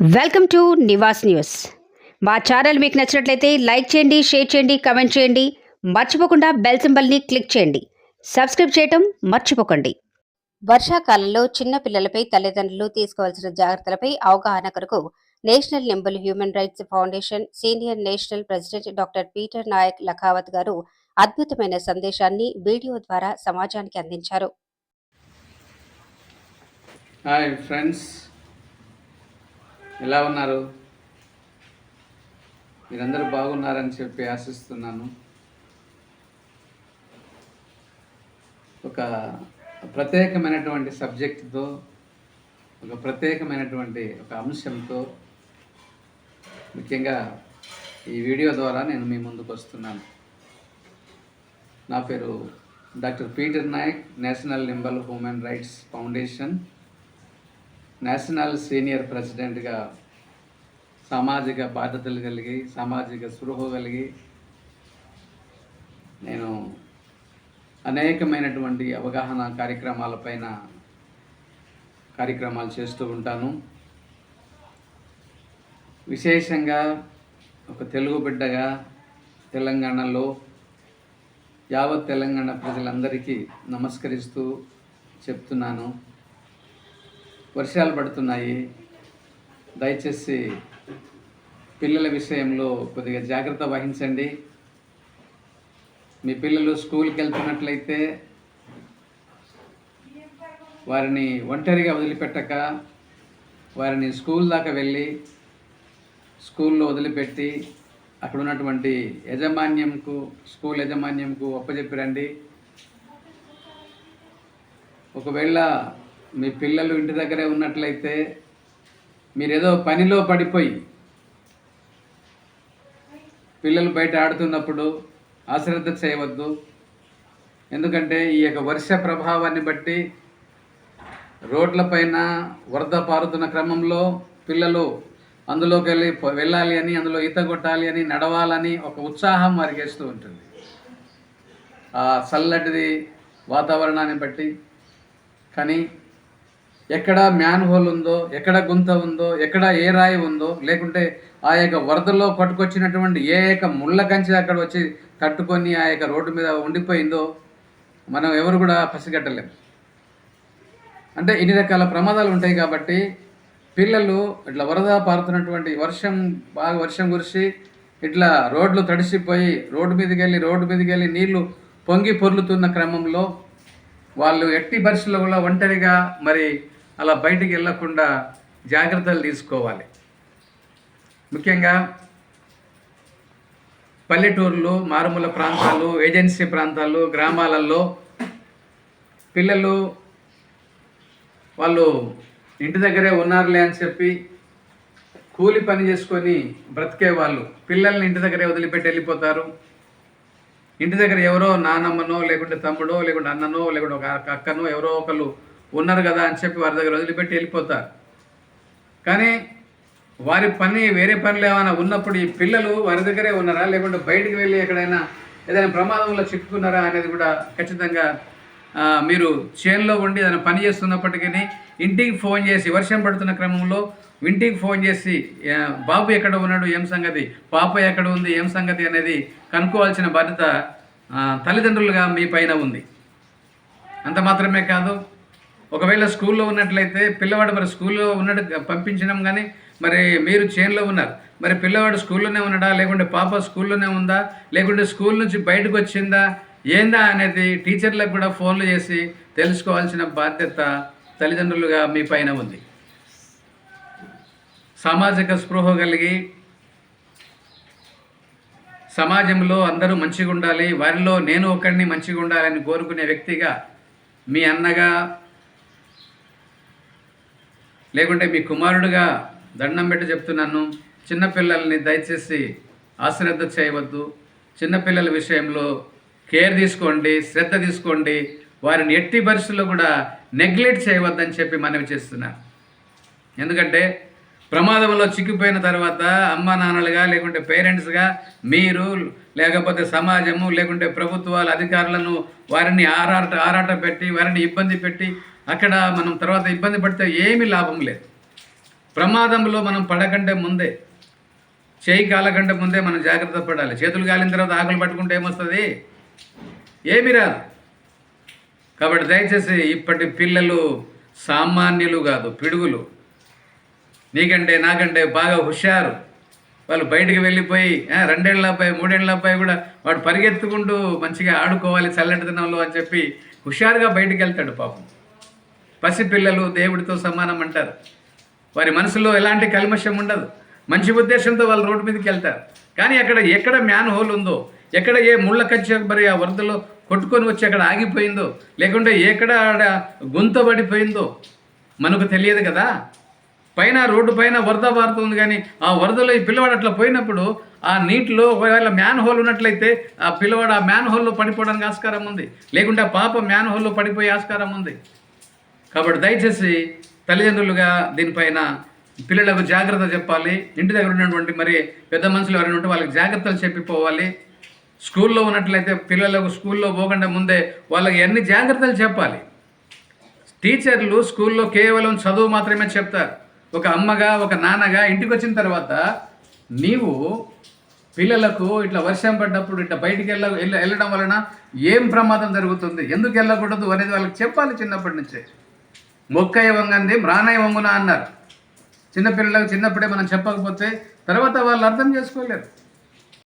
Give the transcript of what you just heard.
Welcome to Nivas news. మా channel మీకు నచ్చినట్లయితే లైక్ చేయండి షేర్ చేయండి కమెంట్ చేయండి. మర్చిపోకుండా బెల్ సింబల్ని క్లిక్ చేయండి. సబ్స్క్రైబ్ చేయటం మర్చిపోకండి. వర్షాకాలంలో చిన్న పిల్లలపై తల్లిదండ్రులు తీసుకోవాల్సిన జాగ్రత్తలపై అవగాహన కొరకు national nimble human rights foundation senior national president doctor Peter Nayak Lakhavat గారు అద్భుతమైన సందేశాన్ని వీడియో ద్వారా సమాజానికి అందించారు. హాయ్ ఫ్రెండ్స్ ఎలా ఉన్నారు? మీరందరూ బాగున్నారని చెప్పి ఆశిస్తున్నాను. ఒక ప్రత్యేకమైనటువంటి సబ్జెక్టుతో ఒక ప్రత్యేకమైనటువంటి ఒక అంశంతో ముఖ్యంగా ఈ వీడియో ద్వారా నేను మీ ముందుకు వస్తున్నాను. నా పేరు doctor Peter Nayak national nimble human rights foundation. National senior ప్రెసిడెంట్గా సామాజిక బాధ్యతలు కలిగి సామాజిక స్పృహ కలిగి నేను అనేకమైనటువంటి అవగాహన కార్యక్రమాలపైన కార్యక్రమాలు చేస్తూ ఉంటాను. విశేషంగా ఒక తెలుగు బిడ్డగా తెలంగాణలో యావత్ తెలంగాణ ప్రజలందరికీ నమస్కరిస్తూ చెప్తున్నాను. వర్షాలు పడుతున్నాయి. దయచేసి పిల్లల విషయంలో కొద్దిగా జాగ్రత్త వహించండి. మీ పిల్లలు స్కూల్కి వెళ్తున్నట్లయితే వారిని ఒంటరిగా వదిలిపెట్టక వారిని స్కూల్ దాకా వెళ్ళి స్కూల్లో వదిలిపెట్టి అక్కడ ఉన్నటువంటి యజమాన్యంకు స్కూల్ యజమాన్యంకు ఒప్పజెప్పి రండి. ఒకవేళ మీ పిల్లలు ఇంటి దగ్గరే ఉన్నట్లయితే మీరేదో పనిలో పడిపోయి పిల్లలు బయట ఆడుతున్నప్పుడు అశ్రద్ధ చేయవద్దు. ఎందుకంటే ఈ యొక్క వర్ష ప్రభావాన్ని బట్టి రోడ్లపైన వరద పారుతున్న క్రమంలో పిల్లలు అందులోకి వెళ్ళి వెళ్ళాలి అని అందులో ఈత కొట్టాలి అని నడవాలని ఒక ఉత్సాహం వారికి వేస్తూ ఉంటుంది. ఆ చల్లటిది వాతావరణాన్ని బట్టి. కానీ ఎక్కడ మ్యాన్ హోల్ ఉందో ఎక్కడ గుంత ఉందో ఎక్కడ ఏ రాయి ఉందో లేకుంటే ఆ యొక్క వరదలో పట్టుకొచ్చినటువంటి ఏ యొక్క ముళ్ళ కంచె అక్కడ వచ్చి కట్టుకొని ఆ యొక్క రోడ్డు మీద ఉండిపోయిందో మనం ఎవరు కూడా పసిగట్టలేం. అంటే ఇన్ని రకాల ప్రమాదాలు ఉంటాయి కాబట్టి పిల్లలు ఇట్లా వరద పారుతున్నటువంటి వర్షం బాగా వర్షం కురిసి ఇట్లా రోడ్లు తడిసిపోయి రోడ్డు మీదకి వెళ్ళి రోడ్డు మీదకి వెళ్ళి నీళ్ళు పొంగి పొర్లుతున్న క్రమంలో వాళ్ళు ఎట్టి పరిస్థితుల్లో కూడా ఒంటరిగా మరి అలా బయటికి వెళ్ళకుండా జాగ్రత్తలు తీసుకోవాలి. ముఖ్యంగా పల్లెటూర్లు మారుమూల ప్రాంతాలు ఏజెన్సీ ప్రాంతాలు గ్రామాలలో పిల్లలు వాళ్ళు ఇంటి దగ్గరే ఉన్నారులే అని చెప్పి కూలి పని చేసుకొని బ్రతికే వాళ్ళు. పిల్లల్ని ఇంటి దగ్గరే వదిలిపెట్టి వెళ్ళిపోతారు. ఇంటి దగ్గర ఎవరో నానమ్మనో లేకుంటే తమ్ముడో లేకుంటే అన్ననో లేకుంటే ఒక అక్కనో ఎవరో ఒకళ్ళు ఉన్నారు కదా అని చెప్పి వారి దగ్గర వదిలిపెట్టి వెళ్ళిపోతారు. కానీ వారి పని వేరే పనులు ఏమైనా ఉన్నప్పుడు ఈ పిల్లలు వారి దగ్గరే ఉన్నారా? లేకుంటే బయటికి వెళ్ళి ఎక్కడైనా ఏదైనా ప్రమాదంలో చిక్కుకున్నారా అనేది కూడా ఖచ్చితంగా మీరు చేన్లో ఉండి ఏదైనా పని చేస్తున్నప్పటికీ ఇంటికి ఫోన్ చేసి వర్షం పడుతున్న క్రమంలో ఇంటికి ఫోన్ చేసి బాబు ఎక్కడ ఉన్నాడు? ఏం సంగతి? పాప ఎక్కడ ఉంది? ఏం సంగతి అనేది కనుక్కోవాల్సిన బాధ్యత తల్లిదండ్రులుగా మీ పైన ఉంది. అంత మాత్రమే కాదు ఒకవేళ స్కూల్లో ఉన్నట్లయితే పిల్లవాడు మరి స్కూల్లో ఉన్నట్టు పంపించినాం కానీ మరి మీరు చేన్లో ఉన్నారు. మరి పిల్లవాడు స్కూల్లోనే ఉన్నాడా? లేకుంటే పాప స్కూల్లోనే ఉందా? లేకుంటే స్కూల్ నుంచి బయటకు వచ్చిందా? ఏందా అనేది టీచర్లకు కూడా ఫోన్లు చేసి తెలుసుకోవాల్సిన బాధ్యత తల్లిదండ్రులుగా మీ పైన ఉంది. సామాజిక స్పృహ కలిగి సమాజంలో అందరూ మంచిగా ఉండాలి వారిలో నేను ఒకరిని మంచిగా ఉండాలని కోరుకునే వ్యక్తిగా మీ అన్నగా లేకుంటే మీ కుమారుడుగా దండం పెట్టి చెప్తున్నాను చిన్నపిల్లల్ని దయచేసి అశ్రద్ధ చేయవద్దు. చిన్నపిల్లల విషయంలో కేర్ తీసుకోండి శ్రద్ధ తీసుకోండి. వారిని ఎట్టి పరిస్థితుల్లో కూడా నెగ్లెక్ట్ చేయవద్దని చెప్పి మనవి చేస్తున్నా. ఎందుకంటే ప్రమాదంలో చిక్కిపోయిన తర్వాత అమ్మ నాన్నలుగా లేకుంటే పేరెంట్స్గా మీరు లేకపోతే సమాజము లేకుంటే ప్రభుత్వాల అధికారులను వారిని ఆరాట ఆరాట పెట్టి వారిని ఇబ్బంది పెట్టి అక్కడ మనం తర్వాత ఇబ్బంది పడితే ఏమీ లాభం లేదు. ప్రమాదంలో మనం పడకంటే ముందే చేయి కాలకంటే ముందే మనం జాగ్రత్త పడాలి. చేతులు కాలిన తర్వాత ఆకులు పట్టుకుంటే ఏమొస్తుంది? ఏమి రాదు. కాబట్టి దయచేసి ఇప్పటి పిల్లలు సామాన్యులు కాదు పిడుగులు. నీకంటే నాకంటే బాగా హుషారు. వాళ్ళు బయటికి వెళ్ళిపోయి రెండేళ్ళ అబ్బాయి మూడేళ్ళ అబ్బాయి కూడా వాడు పరిగెత్తుకుంటూ మంచిగా ఆడుకోవాలి చల్లటి దినంలో అని చెప్పి హుషారుగా బయటికి వెళ్తాడు పాపం. పసిపిల్లలు దేవుడితో సమానం అంటారు వారి మనసులో ఎలాంటి కల్మషం ఉండదు. మంచి ఉద్దేశంతో వాళ్ళు రోడ్డు మీదకి వెళ్తారు. కానీ అక్కడ ఎక్కడ మ్యాన్ హోల్ ఉందో ఎక్కడ ఏ ముళ్ళ కచ్చి మరి ఆ వరదలో కొట్టుకొని వచ్చి అక్కడ ఆగిపోయిందో లేకుంటే ఎక్కడ ఆడ గుంత పడిపోయిందో మనకు తెలియదు కదా. పైన రోడ్డు పైన వరద పారుతుంది కానీ ఆ వరదలో ఈ పిల్లవాడు అట్లా పోయినప్పుడు ఆ నీటిలో ఒకవేళ మ్యాన్ హోల్ ఉన్నట్లయితే ఆ పిల్లవాడు ఆ మ్యాన్ హోల్లో పడిపోవడానికి ఆస్కారం ఉంది. లేకుంటే ఆ పాప మ్యాన్ హోల్లో పడిపోయే ఆస్కారం ఉంది. కాబట్టి దయచేసి తల్లిదండ్రులుగా దీనిపైన పిల్లలకు జాగ్రత్త చెప్పాలి. ఇంటి దగ్గర ఉన్నటువంటి మరి పెద్ద మనుషులు ఎవరైనా ఉంటే వాళ్ళకి జాగ్రత్తలు చెప్పిపోవాలి. స్కూల్లో ఉన్నట్లయితే పిల్లలకు స్కూల్లో పోకుండా ముందే వాళ్ళకి అన్ని జాగ్రత్తలు చెప్పాలి. టీచర్లు స్కూల్లో కేవలం చదువు మాత్రమే చెప్తారు. ఒక అమ్మగా ఒక నాన్నగా ఇంటికి వచ్చిన తర్వాత నీవు పిల్లలకు ఇట్లా వర్షం పడ్డప్పుడు ఇట్లా బయటికి వెళ్ళ వెళ్ళ- వెళ్ళడం వలన ఏం ప్రమాదం జరుగుతుంది? ఎందుకు వెళ్ళకూడదు అనేది వాళ్ళకి చెప్పాలి చిన్నప్పటి నుంచే. మొక్కయ్య వంగంది మ్రానయ్య వంగున అన్నారు. చిన్నపిల్లలకు చిన్నప్పుడే మనం చెప్పకపోతే తర్వాత వాళ్ళు అర్థం చేసుకోలేరు.